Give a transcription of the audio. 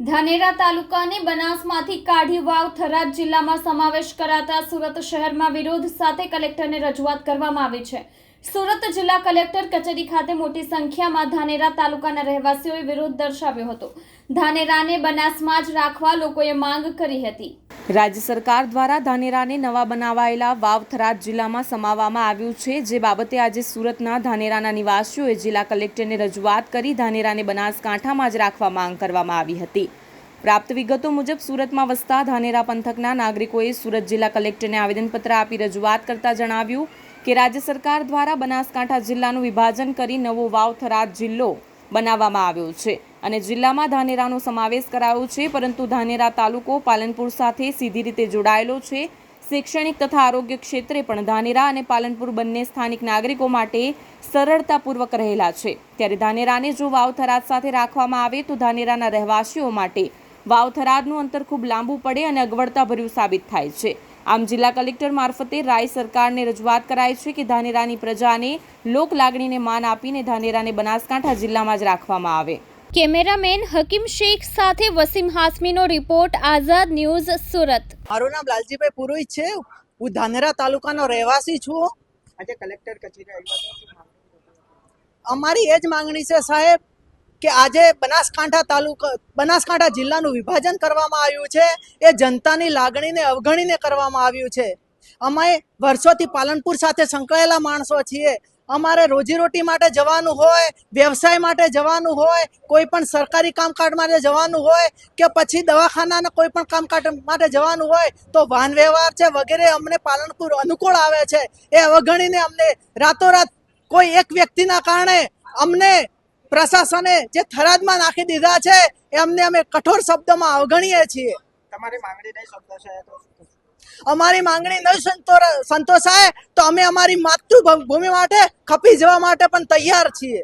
ધાનેરા તાલુકાને બનાસમાંથી કાઢી વાવ થરાદ જિલ્લામાં સમાવેશ કરાતા સુરત શહેરમાં વિરોધ સાથે કલેક્ટરને રજૂઆત કરવામાં આવી છે. સુરત જિલ્લા કલેક્ટર કચેરી ખાતે મોટી સંખ્યામાં ધાનેરા તાલુકાના રહેવાસીઓએ વિરોધ દર્શાવ્યો હતો. ધાનેરાને બનાસમાં જ રાખવા લોકોએ માંગ કરી હતી. રાજ્ય સરકાર દ્વારા ધાનેરાને નવા બનાવાયેલા વાવ થરાદ જિલ્લામાં સમાવવામાં આવ્યું છે. જે બાબતે આજે સુરતના ધાનેરાના નિવાસીઓએ જિલ્લા કલેક્ટરને રજૂઆત કરી ધાનેરાને બનાસકાંઠામાં જ રાખવા માંગ કરવામાં આવી હતી. પ્રાપ્ત વિગતો મુજબ સુરતમાં વસતા ધાનેરા પંથકના નાગરિકોએ સુરત જિલ્લા કલેક્ટરને આવેદનપત્ર આપી રજૂઆત કરતા જણાવ્યું કે રાજ્ય સરકાર દ્વારા બનાસકાંઠા જિલ્લાનું વિભાજન કરી નવો વાવ થરાદ જિલ્લો બનાવવામાં આવ્યો છે. અને જિલ્લામાં ધાનેરાનો સમાવેશ કરાયો છે, પરંતુ ધાનેરા તાલુકો પાલનપુર સાથે સીધી રીતે જોડાયેલો છે. શૈક્ષણિક તથા આરોગ્ય ક્ષેત્રે પણ ધાનેરા અને પાલનપુર બંને સ્થાનિક નાગરિકો માટે સરળતાપૂર્વક રહેલા છે. ત્યારે ધાનેરાને જો વાવ થરાદ સાથે રાખવામાં આવે, તો ધાનેરાના રહેવાસીઓ માટે વાવ થરાદનું અંતર ખૂબ લાંબુ પડે અને અગવડતાભર્યું સાબિત થાય છે. આમ જિલ્લા કલેક્ટર મારફતે રાય સરકારને રજૂઆત કરાઈ છે કે ધાનેરાની પ્રજાને લોક લાગણીને માન આપીને ધાનેરાને બનાસકાંઠા જિલ્લામાં જ રાખવામાં આવે. કેમેરામેન હકીમ શેખ સાથે વસીમ હાસમીનો રિપોર્ટ આઝાદ ન્યૂઝ સુરત. મારું નામ લાલજીભાઈ પુરોહિત છે. હું ધાનેરા તાલુકાનો રહેવાસી છું. આજે કલેક્ટર કચેરી? અમારી એ જ માંગણી છે સાહેબ કે આજે બનાસકાંઠા તાલુકા બનાસકાંઠા જિલ્લાનું વિભાજન કરવામાં આવ્યું છે. એ જનતાની લાગણીને અવગણીને કરવામાં આવ્યું છે. અમે વર્ષોથી પાલનપુર સાથે સંકળાયેલા માણસો છીએ. અમારે રોજીરોટી માટે જવાનું હોય, વ્યવસાય માટે જવાનું હોય, કોઈ પણ સરકારી કામકાજ માટે જવાનું હોય કે પછી દવાખાનાના કોઈ પણ કામકાજ માટે જવાનું હોય, તો વાહન વ્યવહાર છે વગેરે અમને પાલનપુર અનુકૂળ આવે છે એ અવગણીને અમને રાતોરાત કોઈ એક વ્યક્તિના કારણે અમને પ્રશાસને જે થરાદમાં નાખી દીધા છે, એ અમને અમે કઠોર શબ્દોમાં અવગણીએ છીએ તમારી માંગણી નહીં સંતોષાય તો શું થશે? અમારી માંગણી નહીં સંતો- સંતોષાય, તો અમે અમારી માતૃભૂમિ માટે ખપી જવા માટે પણ તૈયાર છીએ.